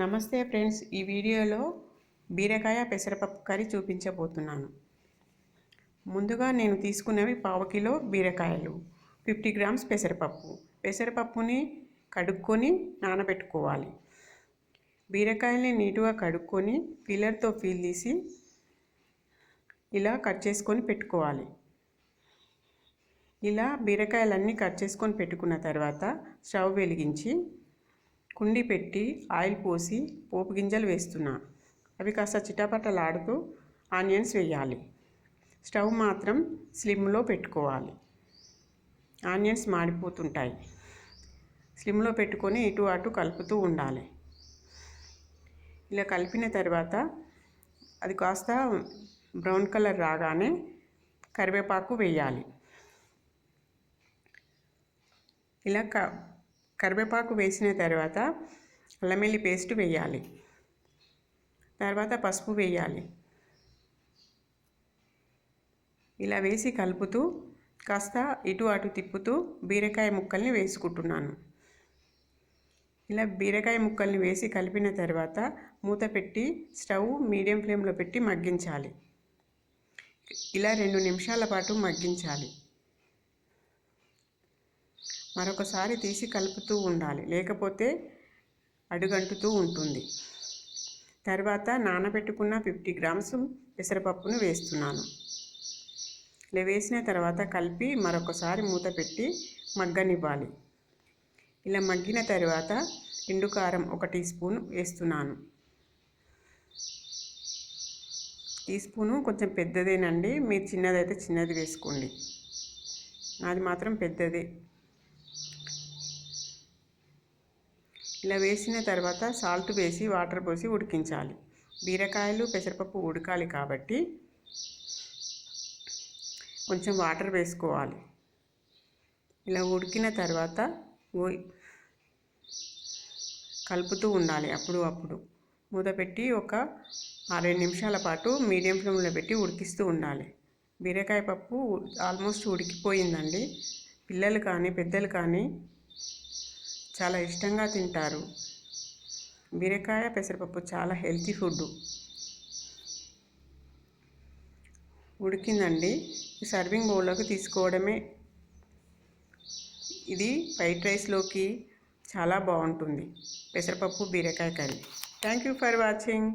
నమస్తే ఫ్రెండ్స్ ఈ వీడియోలో బీరకాయ పెసరపప్పు కర్రీ చూపించబోతున్నాను. ముందుగా నేను తీసుకున్నవి పావు కిలో బీరకాయలు ఫిఫ్టీ గ్రామ్స్ పెసరపప్పు. పెసరపప్పుని కడుక్కొని నానబెట్టుకోవాలి. బీరకాయల్ని నీటుగా కడుక్కొని పిల్లర్తో ఫీల్ తీసి ఇలా కట్ చేసుకొని పెట్టుకోవాలి. ఇలా బీరకాయలన్నీ కట్ చేసుకొని పెట్టుకున్న తర్వాత స్టవ్ వెలిగించి కుండి పెట్టి ఆయిల్ పోసి పోపు గింజలు వేస్తున్నా. అవి కాస్త చిటపటలాడుతూ ఆనియన్స్ వేయాలి. స్టవ్ మాత్రం స్లిమ్లో పెట్టుకోవాలి. ఆనియన్స్ మాడిపోతుంటాయి. స్లిమ్లో పెట్టుకొని ఇటు అటు కలుపుతూ ఉండాలి. ఇలా కలిపిన తర్వాత అది కాస్త బ్రౌన్ కలర్ రాగానే కరివేపాకు వేయాలి. ఇలా క కరివేపాకు వేసిన తర్వాత అల్లమెల్లి పేస్ట్ వేయాలి. తర్వాత పసుపు వేయాలి. ఇలా వేసి కలుపుతూ కాస్త ఇటు అటు తిప్పుతూ బీరకాయ ముక్కల్ని వేసుకుంటున్నాను. ఇలా బీరకాయ ముక్కల్ని వేసి కలిపిన తర్వాత మూత పెట్టి స్టవ్ మీడియం ఫ్లేమ్లో పెట్టి మగ్గించాలి. ఇలా రెండు నిమిషాల పాటు మగ్గించాలి. మరొకసారి తీసి కలుపుతూ ఉండాలి. లేకపోతే అడుగంటుతూ ఉంటుంది. తర్వాత నానబెట్టుకున్న ఫిఫ్టీ గ్రామ్స్ పెసరపప్పును వేస్తున్నాను. ఇలా వేసిన తర్వాత కలిపి మరొకసారి మూత పెట్టి మగ్గనివ్వాలి. ఇలా మగ్గిన తర్వాత ఎండు కారం ఒక టీ స్పూన్ వేస్తున్నాను. టీ స్పూను కొంచెం పెద్దదేనండి. మీరు చిన్నదైతే చిన్నది వేసుకోండి. నాది మాత్రం పెద్దదే. ఇలా వేసిన తర్వాత సాల్ట్ వేసి వాటర్ పోసి ఉడికించాలి. బీరకాయలు పెసరపప్పు ఉడకాలి కాబట్టి కొంచెం వాటర్ వేసుకోవాలి. ఇలా ఉడికిన తర్వాత కలుపుతూ ఉండాలి అప్పుడు అప్పుడు. మూత పెట్టి ఒక రెండు నిమిషాల పాటు మీడియం ఫ్లేమ్లో పెట్టి ఉడికిస్తూ ఉండాలి. బీరకాయ పప్పు ఆల్మోస్ట్ ఉడికిపోయిందండి. పిల్లలు కానీ పెద్దలు కానీ చాలా ఇష్టంగా తింటారు. బీరకాయ పెసరపప్పు చాలా హెల్తీ ఫుడ్ ఉడికిందండి. సర్వింగ్ బౌల్లోకి తీసుకోవడమే. ఇది ఫ్రైడ్ రైస్లోకి చాలా బాగుంటుంది. పెసరపప్పు బీరకాయ curry. Thank you for watching.